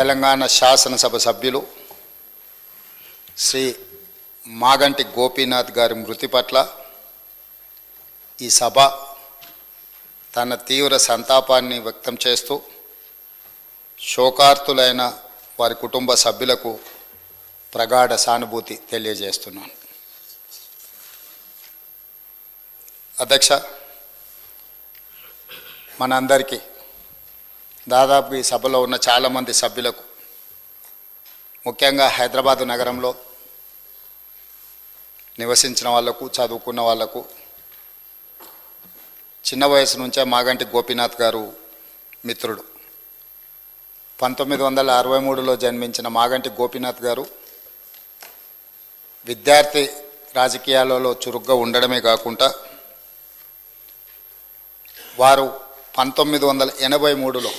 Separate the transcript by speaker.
Speaker 1: తెలంగాణ శాసనసభ సభ్యులు శ్రీ మాగంటి గోపీనాథ్ గారి మృతి పట్ల ఈ సభ తన తీవ్ర సంతాపాన్ని వ్యక్తం చేస్తూ శోకార్తులైన వారి కుటుంబ సభ్యులకు ప్రగాఢ సానుభూతి తెలియజేస్తున్నాను. అధ్యక్ష మనందరికీ దాదాపు ఈ సభలో ఉన్న చాలామంది సభ్యులకు ముఖ్యంగా హైదరాబాదు నగరంలో నివసించిన వాళ్ళకు చదువుకున్న వాళ్ళకు చిన్న వయసు నుంచే మాగంటి గోపీనాథ్ గారు మిత్రుడు. పంతొమ్మిది వందల అరవై మూడులో జన్మించిన మాగంటి గోపీనాథ్ గారు విద్యార్థి రాజకీయాలలో చురుగ్గా ఉండడమే కాకుండా వారు పంతొమ్మిది వందల ఎనభై మూడులో